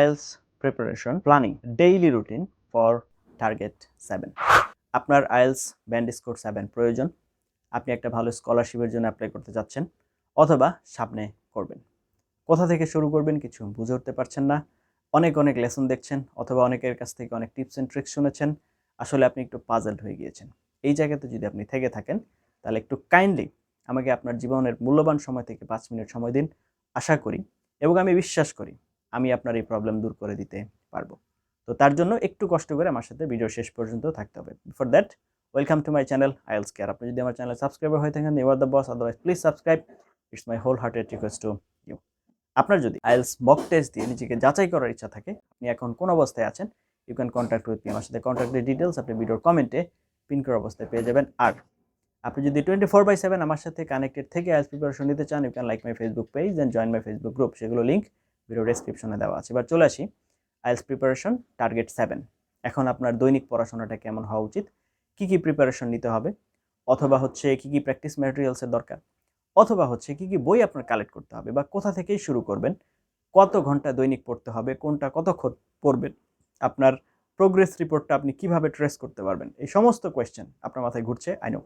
IELTS preparation planning daily routine for target 7 আপনার IELTS band score seven প্রয়োজন। আপনি একটা ভালো স্কলারশিপের জন্য অ্যাপ্লাই করতে যাচ্ছেন অথবা সামনে করবেন। কোথা থেকে শুরু করবেন কিছু বুঝে উঠতে পারছেন না। অনেক অনেক লেসন দেখছেন অথবা অনেকের কাছ থেকে অনেক টিপস অ্যান্ড ট্রিক্স শুনেছেন। আসলে আপনি একটু পাজলড হয়ে গিয়েছেন। এই জায়গাতে যদি আপনি থেকে থাকেন, তাহলে একটু কাইন্ডলি আমাকে আপনার জীবনের মূল্যবান সময় থেকে পাঁচ মিনিট সময় দিন। আশা করি এবং আমি বিশ্বাস করি আমি আপনার এই প্রবলেম দূর করে দিতে পারব। তো তার জন্য একটু কষ্ট করে আমার সাথে ভিডিও শেষ পর্যন্ত থাকতে হবে। For that welcome to my channel IELTS care আপনি যদি আমার চ্যানেল সাবস্ক্রাইবার হয়ে থাকেন you are the boss otherwise please subscribe it's my whole hearted request to you আপনার যদি আইএলস মক টেস্ট দিয়ে নিজেকে যাচাই করার ইচ্ছা থাকে, আপনি এখন কোন অবস্থায় আছেন you can contact with me আমার সাথে কন্ট্যাক্টের ডিটেলস আপনি ভিডিওর কমেন্টে পিন করার অবস্থায় পেয়ে যাবেন। আর আপনি যদি টোয়েন্টি ফোর বাই সেভেন আমার সাথে কানেক্টেড থেকে আইএলস প্রিপারেশন নিতে চান you can like my Facebook page then join my Facebook group সেগুলো লিঙ্ক ভিডিও ডেসক্রিপশনে দেওয়া আছে। এবার চলে আসি আইএলস প্রিপারেশন টার্গেট সেভেন এখন আপনার দৈনিক পড়াশোনাটা কেমন হওয়া উচিত? কী কী প্রিপারেশন নিতে হবে? অথবা হচ্ছে কী কী প্র্যাকটিস ম্যাটেরিয়ালসের দরকার? অথবা হচ্ছে কী কী বই আপনার কালেক্ট করতে হবে বা কোথা থেকেই শুরু করবেন? কত ঘণ্টা দৈনিক পড়তে হবে? কোনটা কতক্ষণ পড়বেন? আপনার প্রোগ্রেস রিপোর্টটা আপনি কীভাবে ট্রেস করতে পারবেন? এই সমস্ত কোয়েশ্চেন আপনার মাথায় ঘুরছে আই নো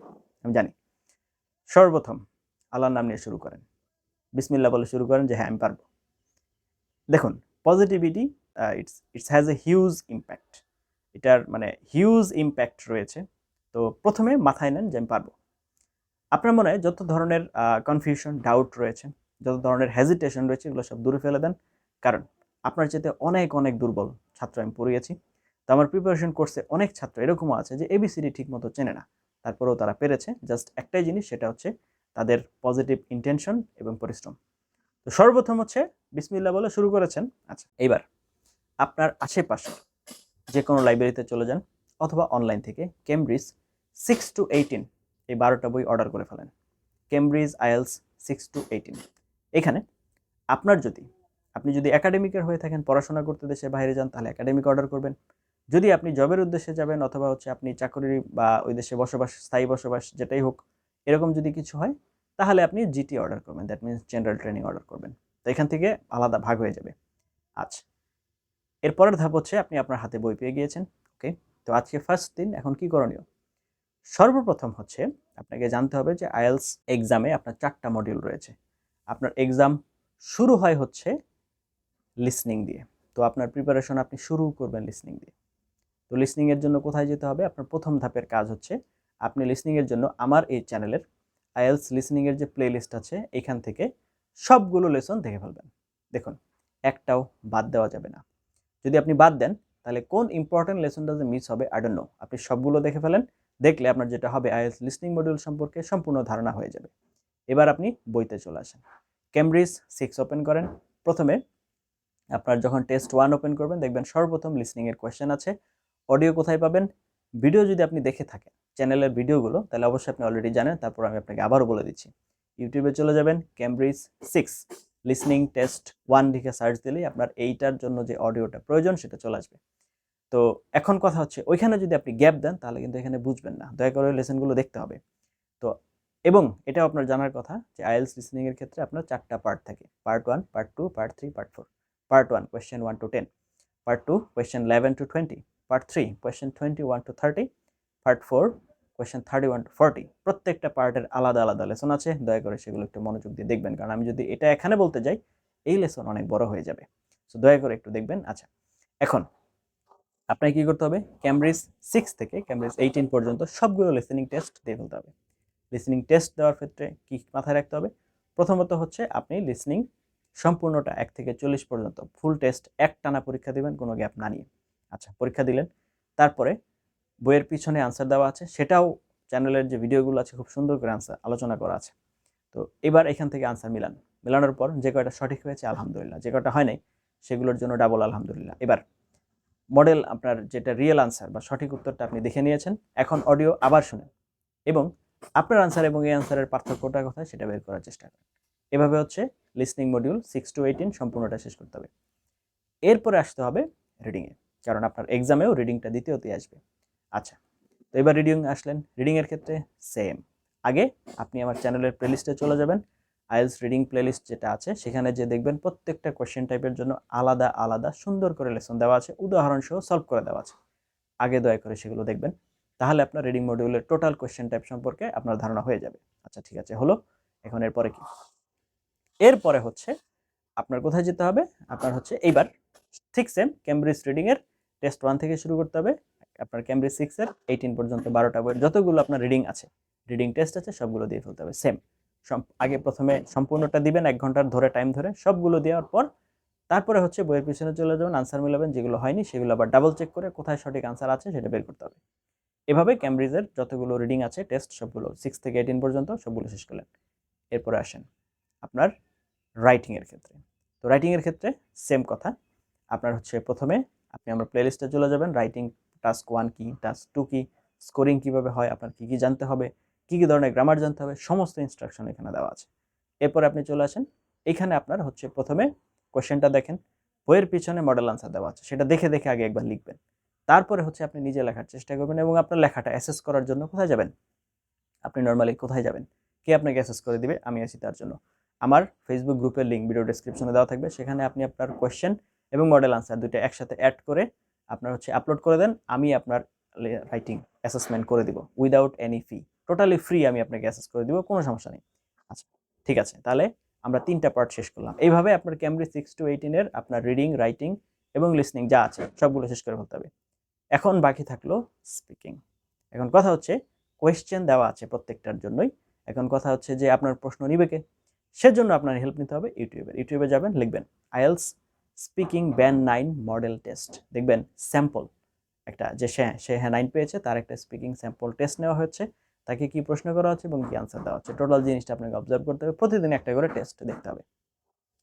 আমি জানি। সর্বপ্রথম, আল্লাহর নাম নিয়ে শুরু করেন। বিসমিল্লা বলে শুরু করেন যে হ্যাঁ আমি পারব। দেখুন positivity it's it's has a huge impact এটার মানে হিউজ ইম্প্যাক্ট রয়েছে। তো প্রথমে মাথায় নেন যে আমি পারব। আপনার মনে যত ধরনের কনফিউশন ডাউট রয়েছে, যত ধরনের হেজিটেশন রয়েছে, এগুলো সব দূরে ফেলে দেন। কারণ আপনার চেতে অনেক অনেক দুর্বল ছাত্র আমি পড়িয়েছি। তো আমার প্রিপারেশন কোর্সে অনেক ছাত্র এরকমও আছে যে এবিসিডি ঠিকমতো চেনে না। তারপরেও তারা পেরেছে। জাস্ট একটাই জিনিস, সেটা হচ্ছে তাদের পজিটিভ ইন্টেনশন এবং পরিশ্রম। তো সর্বপ্রথম হচ্ছে বিসমিল্লা বলে শুরু করেছেন। আচ্ছা এইবার আপনার আশেপাশে যে কোনো লাইব্রেরিতে চলে যান অথবা অনলাইন থেকে কেমব্রিজ সিক্স টু এইটিন এই বারোটা বই অর্ডার করে ফেলেন। Cambridge IELTS six to eighteen এখানে আপনার যদি, আপনি যদি একাডেমিকের হয়ে থাকেন, পড়াশোনা করতে দেশে বাইরে যান, তাহলে একাডেমিক অর্ডার করবেন। যদি আপনি জবের উদ্দেশ্যে যাবেন অথবা হচ্ছে আপনি চাকরি বা ওই দেশে বসবাস, স্থায়ী বসবাস যেটাই হোক, এরকম যদি কিছু হয়, তাহলে আপনি জিটি অর্ডার করবেন। That means general training order করবেন। তো এখান থেকে আলাদা ভাগ হয়ে যাবে। আচ্ছা এরপরের ধাপ হচ্ছে আপনি আপনার হাতে বই পেয়ে গিয়েছেন, ওকে? তো আজকে ফার্স্ট দিন, এখন কি করণীয়? সর্বপ্রথম হচ্ছে আপনাকে জানতে হবে যে আইএলস এক্সামে আপনার চারটা মডিউল রয়েছে। আপনার এক্সাম শুরু হয় হচ্ছে লিসনিং দিয়ে। তো আপনার প্রিপারেশন আপনি শুরু করবেন লিসনিং দিয়ে। তো লিসনিংয়ের জন্য কোথায় যেতে হবে? আপনার প্রথম ধাপের কাজ হচ্ছে আপনি লিসনিংয়ের জন্য আমার এই চ্যানেলের আইএলস লিসনিংয়ের যে প্লে লিস্ট আছে, এখান থেকে সবগুলো লেসন দেখে ফেলবেন। দেখুন, একটাও বাদ দেওয়া যাবে না। যদি আপনি বাদ দেন, তাহলে কোন ইম্পর্টেন্ট লেসনটা যে মিস হবে? আই ডোন্ট নো আপনি সবগুলো দেখে ফেলেন, দেখলে আপনার যেটা হবে আইএলস লিসনিং মডিউল সম্পর্কে সম্পূর্ণ ধারণা হয়ে যাবে। এবার আপনি বইতে চলে আসেন। ক্যামব্রিজ সিক্স ওপেন করেন। প্রথমে আপনার যখন টেস্ট ওয়ান ওপেন করবেন, দেখবেন সর্বপ্রথম লিসনিংয়ের কোয়েশ্চেন আছে। অডিও কোথায় পাবেন? ভিডিও যদি আপনি দেখে থাকেন চ্যানেলের ভিডিওগুলো তাহলে অবশ্যই আপনি অলরেডি জানেন, তারপর আমি আপনাকে আবারও বলে দিচ্ছি। ইউটিউবে চলে যাবেন Cambridge six listening test one লিখে সার্চ দিলেই আপনার এইটার জন্য যে অডিওটা প্রয়োজন সেটা চলে আসবে। তো এখন কথা হচ্ছে, ওইখানে যদি আপনি গ্যাপ দেন তাহলে কিন্তু এখানে বুঝবেন না, দয়া করে লেসেনগুলো দেখতে হবে। তো এবং এটাও আপনার জানার কথা যে আইএলস লিসনিংয়ের ক্ষেত্রে আপনার চারটা পার্ট থাকে part one part two part three part four part one question one to ten part two question eleven to twenty part three question twenty one to thirty part four question thirty one to forty প্রত্যেকটা পার্টের আলাদা আলাদা lesson আছে, দয়া করে সেগুলো একটু মনোযোগ দিয়ে দেখবেন, কারণ আমি যদি এটা এখানে বলতে যাই, এই লেসন অনেক বড় হয়ে যাবে। সো দয়া করে একটু দেখবেন। আচ্ছা এখন আপনাকে কী করতে হবে? ক্যামব্রিজ সিক্স থেকে ক্যামব্রিজ এইটিন পর্যন্ত সবগুলো লিসেনিং টেস্ট দিয়ে ফেলতে হবে। লিসেনিং টেস্ট দেওয়ার ক্ষেত্রে কী মাথায় রাখতে হবে? প্রথমত হচ্ছে আপনি লিসনিং সম্পূর্ণটা এক থেকে চল্লিশ পর্যন্ত ফুল টেস্ট এক টানা পরীক্ষা দেবেন, কোনো গ্যাপ না নিয়ে। আচ্ছা পরীক্ষা দিলেন, তারপরে বইয়ের পিছনে আনসার দেওয়া আছে। সেটাও চ্যানেলের যে ভিডিওগুলো আছে, খুব সুন্দর করে আনসার আলোচনা করা আছে। তো এবার এখান থেকে আনসার মিলান। মেলানোর পর যে কয়টা সঠিক হয়েছে, আলহামদুলিল্লাহ। যে কয়টা হয় নাই সেগুলোর জন্য ডাবল আলহামদুলিল্লাহ। এবার মডেল আপনার যেটা রিয়েল আনসার বা সঠিক উত্তরটা আপনি দেখে নিয়েছেন, এখন অডিও আবার শুনেন। এবং আপনার আনসার এবং এই আনসারের পার্থক্যটা কোথায়, সেটা বের করার চেষ্টা করেন। এভাবে হচ্ছে listening module six to eighteen সম্পূর্ণটা শেষ করতে হবে। এরপরে আসতে হবে রিডিংয়ে কারণ আপনার এক্সামেও রিডিংটা দ্বিতীয়তে আসবে। আচ্ছা তো এবার রিডিং আসলেন। রিডিংয়ের ক্ষেত্রে সেম আগে আপনি আমার চ্যানেলের প্লেলিস্টে চলে যাবেন। আইএলস রিডিং প্লেলিস্ট যেটা আছে, সেখানে যে দেখবেন প্রত্যেকটা কোয়েশ্চেন টাইপের জন্য আলাদা আলাদা, সুন্দর করে লেসন দেওয়া আছে উদাহরণ সহ সলভ করে দেওয়া আছে। আগে দয়া করে সেগুলো দেখবেন। তাহলে আপনার রিডিং মডিউলের টোটাল কোয়েশ্চেন টাইপ সম্পর্কে আপনার ধারণা হয়ে যাবে। আচ্ছা ঠিক আছে, হলো। এখন এরপরে কি? এরপরে হচ্ছে আপনার কোথায় যেতে হবে? আপনার হচ্ছে এইবার ঠিক সেম ক্যামব্রিজ রিডিংয়ের টেস্ট ওয়ান থেকে শুরু করতে হবে। আপনার ক্যামব্রিজ সিক্সের এইটিন পর্যন্ত বারোটা বইয়ের যতগুলো আপনার রিডিং আছে রিডিং টেস্ট আছে, সবগুলো দিয়ে ফেলতে হবে সেম, আগে প্রথমে সম্পূর্ণটা দিবেন এক ঘণ্টার ধরে টাইম ধরে, সবগুলো দেওয়ার পর তারপরে হচ্ছে বইয়ের পিছনে চলে যাবেন আনসার মিলাবেন, যেগুলো হয়নি সেগুলো আবার ডাবল চেক করে কোথায় সঠিক আনসার আছে সেটা বের করতে হবে। এভাবে ক্যামব্রিজের যতগুলো রিডিং আছে টেস্ট সবগুলো সিক্স থেকে এইটিন পর্যন্ত সবগুলো শেষ করলেন। এরপরে আসেন আপনার রাইটিংয়ের ক্ষেত্রে। তো রাইটিংয়ের ক্ষেত্রে সেম কথা, আপনার হচ্ছে প্রথমে আপনি আমরা প্লেলিস্টে চলে যাবেন রাইটিং টাস্ক ওয়ান কি, টাস্ক টু কি, স্কোরিং কীভাবে হয়, আপনার কী কী জানতে হবে, কী কী ধরনের গ্রামার জানতে হবে, সমস্ত ইনস্ট্রাকশন এখানে দেওয়া আছে। এরপরে আপনি চলে আসেন, এখানে আপনার হচ্ছে প্রথমে কোয়েশ্চেনটা দেখেন, বইয়ের পিছনে মডেল আনসার দেওয়া আছে, সেটা দেখে দেখে আগে একবার লিখবেন। তারপরে হচ্ছে আপনি নিজে লেখার চেষ্টা করবেন এবং আপনার লেখাটা অ্যাসেস করার জন্য কোথায় যাবেন? আপনি নর্মালি কোথায় যাবেন? কে আপনাকে অ্যাসেস করে দিবে? আমি আছি তার জন্য। আমার ফেসবুক গ্রুপের লিঙ্ক ভিডিও ডিসক্রিপশনে দেওয়া থাকবে, সেখানে আপনি আপনার কোয়েশ্চেন এবং মডেল আনসার দুটো একসাথে অ্যাড করে আপনার হচ্ছে আপলোড করে দেন, আমি আপনার রাইটিং অ্যাসেসমেন্ট করে দিব without any fee totally free আমি আপনাকে অ্যাসেস করে দিব, কোনো সমস্যা নেই। আচ্ছা ঠিক আছে, তাহলে আমরা তিনটা পার্ট শেষ করলাম। এইভাবে আপনার ক্যামব্রিজ সিক্স টু এইটিনের আপনার রিডিং রাইটিং এবং লিসনিং যা আছে, সবগুলো শেষ করে ফেলতে হবে। এখন বাকি থাকল স্পিকিং এখন কথা হচ্ছে কোয়েশ্চেন দেওয়া আছে প্রত্যেকটার জন্যই। এখন কথা হচ্ছে যে আপনার প্রশ্ন নিবে কে? সেজন্য আপনার হেল্প নিতে হবে ইউটিউবের ইউটিউবে যাবেন, লিখবেন IELTS speaking band nine model test. দেখবেন স্যাম্পল একটা, যে সে সে হ্যাঁ নাইন পেয়েছে, তার একটা স্পিকিং স্যাম্পল টেস্ট নেওয়া হচ্ছে তাকে কি প্রশ্ন করা হচ্ছে এবং কি আনসার দেওয়া হচ্ছে। টোটাল জিনিসটা আপনাকে অবজার্ভ করতে হবে, প্রতিদিন একটা করে টেস্ট দেখতে হবে।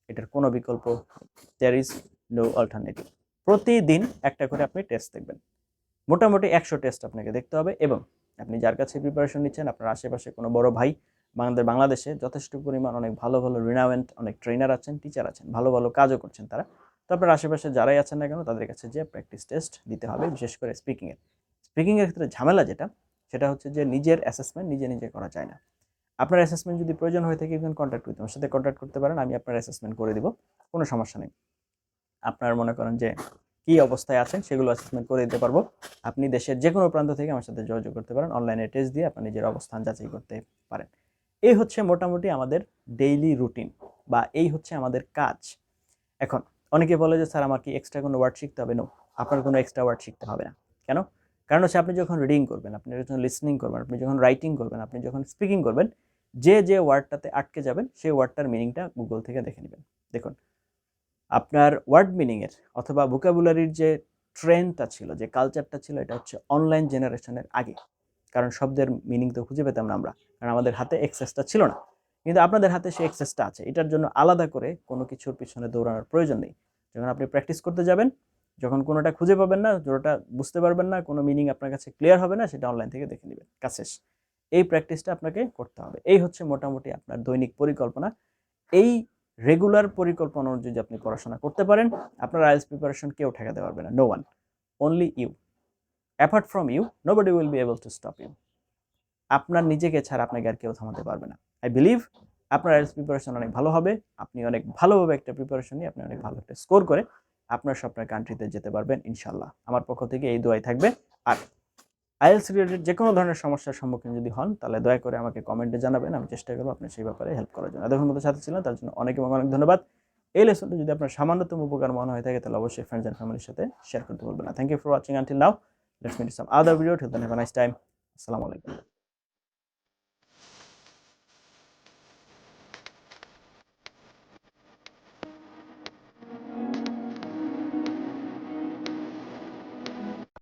এটার কোনো বিকল্প দেয়ার ইজ নো অল্টারনেটিভ প্রতিদিন একটা করে আপনি টেস্ট দেখবেন। মোটামুটি একশো টেস্ট আপনাকে দেখতে হবে এবং আপনি যার কাছে প্রিপারেশন নিচ্ছেন, আপনার আশেপাশে কোনো বড় ভাই আমাদের বাংলাদেশে যথেষ্ট পরিমাণ অনেক ভালো ভালো রিনাওয়েন্ট অনেক ট্রেনার আছেন টিচার আছেন, ভালো ভালো কাজও করছেন তারা। তো আপনার আশেপাশে যারাই আছেন না কেন, তাদের কাছে যে প্র্যাকটিস টেস্ট দিতে হবে, বিশেষ করে স্পিকিংয়ের স্পিকিংয়ের ক্ষেত্রে ঝামেলা যেটা, সেটা হচ্ছে যে নিজের অ্যাসেসমেন্ট নিজে নিজে করা যায় না। আপনার অ্যাসেসমেন্ট যদি প্রয়োজন হয়ে থাকে ইভেন কন্ট্যাক্ট করতে আমার সাথে কন্ট্যাক্ট করতে পারেন, আমি আপনার অ্যাসেসমেন্ট করে দিব, কোনো সমস্যা নেই। আপনার মনে করেন যে কী অবস্থায় আছেন, সেগুলো অ্যাসেসমেন্ট করে দিতে পারব। আপনি দেশের যে কোনো প্রান্ত থেকে আমার সাথে যোগাযোগ করতে পারেন অনলাইনে টেস্ট দিয়ে আপনার নিজের অবস্থান যাচাই করতে পারেন। এই হচ্ছে মোটামুটি আমাদের ডেইলি রুটিন বা এই হচ্ছে আমাদের কাজ। এখন অনেকে বলে যে, স্যার আমার কি এক্সট্রা কোনো ওয়ার্ড শিখতে হবে। নো আপনার কোনো এক্সট্রা ওয়ার্ড শিখতে হবে না। কেন? কারণ হচ্ছে আপনি যখন রিডিং করবেন, আপনি যখন লিসনিং করবেন, আপনি যখন রাইটিং করবেন, আপনি যখন স্পিকিং করবেন, যে যে ওয়ার্ডটাতে আটকে যাবেন, সেই ওয়ার্ডটার মিনিংটা গুগল থেকে দেখে নেবেন। দেখুন, আপনার ওয়ার্ড মিনিংয়ের অথবা ভোকাবুলারির যে ট্রেন্ডটা ছিল, যে কালচারটা ছিল, এটা হচ্ছে অনলাইন জেনারেশনের আগে। কারণ শব্দের মিনিং তো খুঁজে পেতাম না আমরা, কারণ আমাদের হাতে এক্সেসটা ছিল না। কিন্তু আপনাদের হাতে সেই এক্সেসটা আছে। এটার জন্য আলাদা করে কোনো কিছুর পিছনে দৌড়ানোর প্রয়োজন নেই। যখন আপনি প্র্যাকটিস করতে যাবেন, যখন কোনোটা খুঁজে পাবেন না যেটা বুঝতে পারবেন না, কোনো মিনিং আপনার কাছে ক্লিয়ার হবে না, সেটা অনলাইন থেকে দেখে নেবেন। শেষ। এই প্র্যাকটিসটা আপনাকে করতে হবে। এই হচ্ছে মোটামুটি আপনার দৈনিক পরিকল্পনা। এই রেগুলার পরিকল্পনা অনুযায়ী আপনি পড়াশোনা করতে পারেন। আপনার আইএলস প্রিপারেশন কেউ ঠেকাতে পারবে না। No one only you apart from you nobody will be able to stop you আপনার নিজেকে ছাড়া আপনাকে আর কেউ থামাতে পারবে না। আই বিলিভ আপনার আইএলস প্রিপারেশন অনেক ভালো হবে, আপনি অনেক ভালোভাবে একটা প্রিপারেশন নিয়ে আপনি অনেক ভালো একটা স্কোর করে আপনার স্বপ্নের কান্ট্রিতে যেতে পারবেন ইনশাল্লাহ আমার পক্ষ থেকে এই দোয়াই থাকবে। আর আইএলস রিলেটেড যে কোনো ধরনের সমস্যার সম্মুখীন যদি হন, তাহলে দয়া করে আমাকে কমেন্টে জানাবেন, আমি চেষ্টা করব আপনি সেই ব্যাপারে হেল্প করার জন্য। এতক্ষণ মতো সাথে ছিলেন, তার জন্য অনেক এবং অনেক ধন্যবাদ। এই লেসনটা যদি আপনার সামান্যতম উপকার মনে হয়ে থাকে, তাহলে অবশ্যই ফ্রেন্ডস অ্যান্ড ফ্যামিলির সাথে শেয়ার করতে বলবেন thank you for watching until now let's meet some other video till then have nice time আসসালামু আলাইকুম